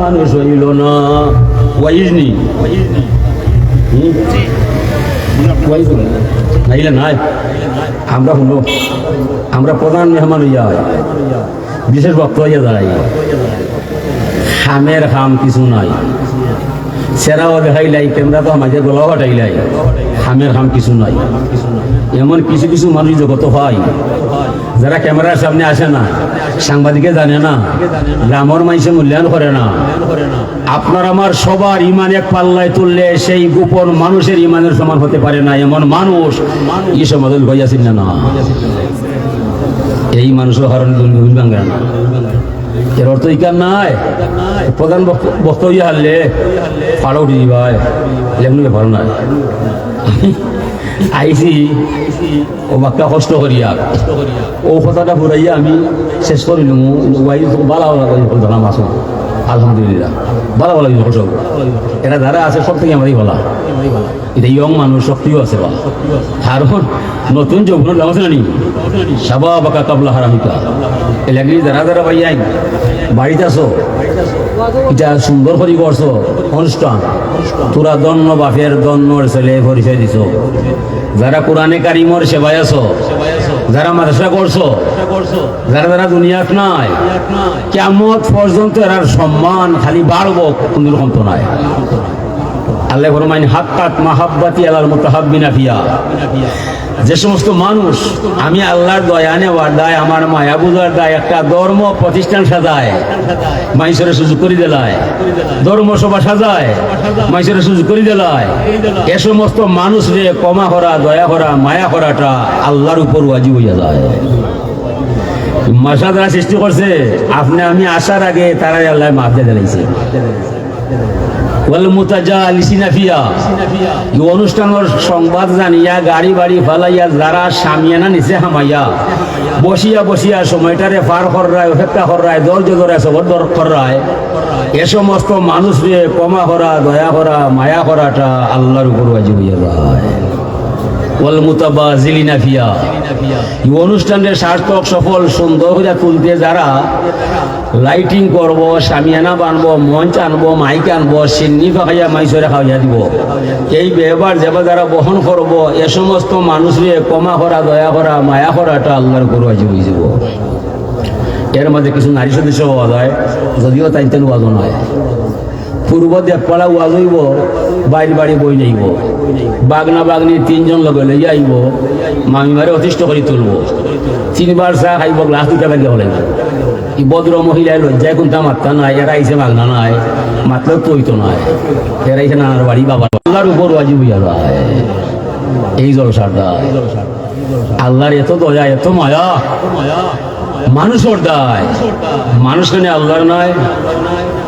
মানুষ হইল না আমরা শুনো আমরা প্রধান মেহমান হইয়া বিশেষ ভক্ত হইয়া দাঁড়াই খামের খাম কিছু নাই। সেরাও দেখাইলাই ক্যামেরা তো মাঝে গলাও হাটাইলাই খামের খাম কিছু নাই। এমন কিছু কিছু মানুষ জগত হয়, যারা ক্যামেরার সামনে আসে না, সাংবাদিকে জানে না, গ্রামের মানুষে মূল্যায়ন করে না। আপনার আমার সবার ইমান এক পাল্লায় তুললে সেই গোপন মানুষের ইমানের সমান হতে পারে না। এমন মানুষ এই সমাধান হইয়াছিল না। এই মানুষের হরণ ভাঙ্গে না। এর অর্থ ইকার নাই। প্রধান বক্ত- বক্তব্য হারলে পাড়া উঠে দিবাই লেখনি নাই। আইসি ও বাক্কা কষ্ট করিয়া। ও কথাটা ঘুরাইয়া আমি শেষ করিলাম ওয়াই বালা বালা করে বলতাম আসো আলহামদুলিল্লাহ। বালা কিছু সব। এরা আছে সব থেকে আমারই বলা। এটা ইয়ং মানুষ, শক্তিও আছে বা নতুন যৌবনের দাম আছে না নি? সাবা বাকা হারামিকা। এলাকি যারা যারা ভাই বাড়িতে আসো এটা সুন্দর করে করছ, অনুষ্ঠান, তোরা দন্ন বাপের দন্নর ছেলে পরিচয় দিছ। যারা কোরআনে কারিমর সেবায় আছো, যারা মাদ্রাসা করছ, যারা যারা দুনিয়াত নাই কেমত পর্যন্ত এরার সম্মান খালি বাড়বো, কোনো রকম তো নাই। আল্লাহ ফরমাইন, হাক্কাত মাহাব্বাতি আলাল মুতাহাব্বিনা ফিয়া যে সমস্ত মানুষ, আমি আল্লাহর দয়া নেওয়ার দায় আমার মায়া বুঝার দায়, একটা ধর্ম প্রতিষ্ঠান সাজায় মাইসরে সুযোগ করে দিলায়, ধর্ম সভা সাজায় মাইসরে সুযোগ করে দিলায়। এ সমস্ত মানুষ রে কমা করা, দয়া করা, মায়া করাটা আল্লাহর উপর ওয়াজিব হইয়া যায়। মাসা সৃষ্টি করছে, আপনি আমি আসার আগে তারাই আল্লাহ মাফ দিয়ে দিলাইছে। অনুষ্ঠানের সংবাদ জানিয়া গাড়ি বাড়ি ফালাইয়া যারা সামিয়ানা নিচে হামাইয়া, বসিয়া বসিয়া সময়টারে পার করায় অপেক্ষা করায় ধৈর্য ধরে সবর দর করায় এ সমস্ত মানুষ রে কমা হরা দয়া হরা মায়া করাটা আল্লাহর উপর হইয়া যায়। ওয়াল মুতাবাজিলিনা ফিয়া এই অনুষ্ঠানের সার্থক সফল সুন্দর হইয়া তুলতে যারা লাইটিং করব, সামিয়ানা বানবো, মঞ্চ আনব, মাইক আনব, সিন্নি ফাঁকাইয়া মাইসরে খাওয়াইয়া দিব। এই ব্যবহার যেবা যারা বহন করব, এ সমস্ত মানুষরে কমা করা, দয়া করা, মায়া করাটা আল্লাহর ওয়াজিব হয়ে যাব। এর মধ্যে কিছু নারী সদস্য হওয়া যায়, যদিও তাই তেন নয়। পূর্ব দেবপাড়া ওয়াজ হইব বাইর বাড়ি বই নেইব। বাগনা বাগনি তিনজন লগে লই আইব, মামিমারে অতিষ্ঠ করে তুলব। তিনবার চা খাইব, গ্লাস দুটা লাগে হলে ই ভদ্র মহিলায় লজ্জায় কোনটা মাত্রা নাই, এরা আইসে মাগনা নাই মাত্র তৈত নাই। এরা আইসে নানার বাড়ি, বাবার আল্লাহর উপর ওয়াজি বুঝা এই জলসাটা। আল্লাহর এত দয়া, এত মায়া। মানুষের দায়। মানুষ কেন আল্লাহর নয়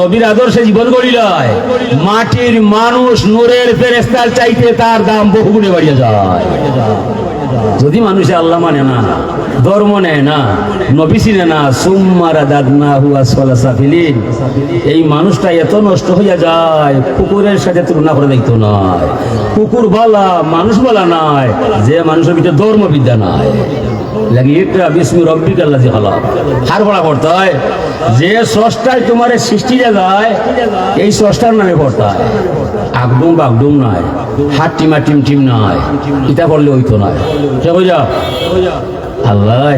নবীর আদর্শে জীবন গড়িলায়। মাটির মানুষ নূরের ফেরেস্তার চাইতে তার দাম বহুগুণে বাড়িয়ে যায়। যদি মানুষে আল্লাহ মানে না, ধর্ম নেয় না, নবী চিনে না সুম্মারা দাদনা হুয়া সলা সাফিলিন এই মানুষটা এত নষ্ট হইয়া যায়, কুকুরের সাথে তুলনা করে দেখতো নয়। কুকুর বলা, মানুষ বলা নয় যে মানুষের ভিতরে ধর্মবিদ্যা নাই। লাগি এটা বিষ্ণু রব্বি কাল্লা যে হলা হার ভরা করতে যে স্রষ্টায় তোমার সৃষ্টি যে যায়, এই স্রষ্টার নামে করতে আগডুম বাগডুম নাই হাত টিমা টিম টিম নাই এটা করলে হইতো নয় সে কইলা আল্লাহ।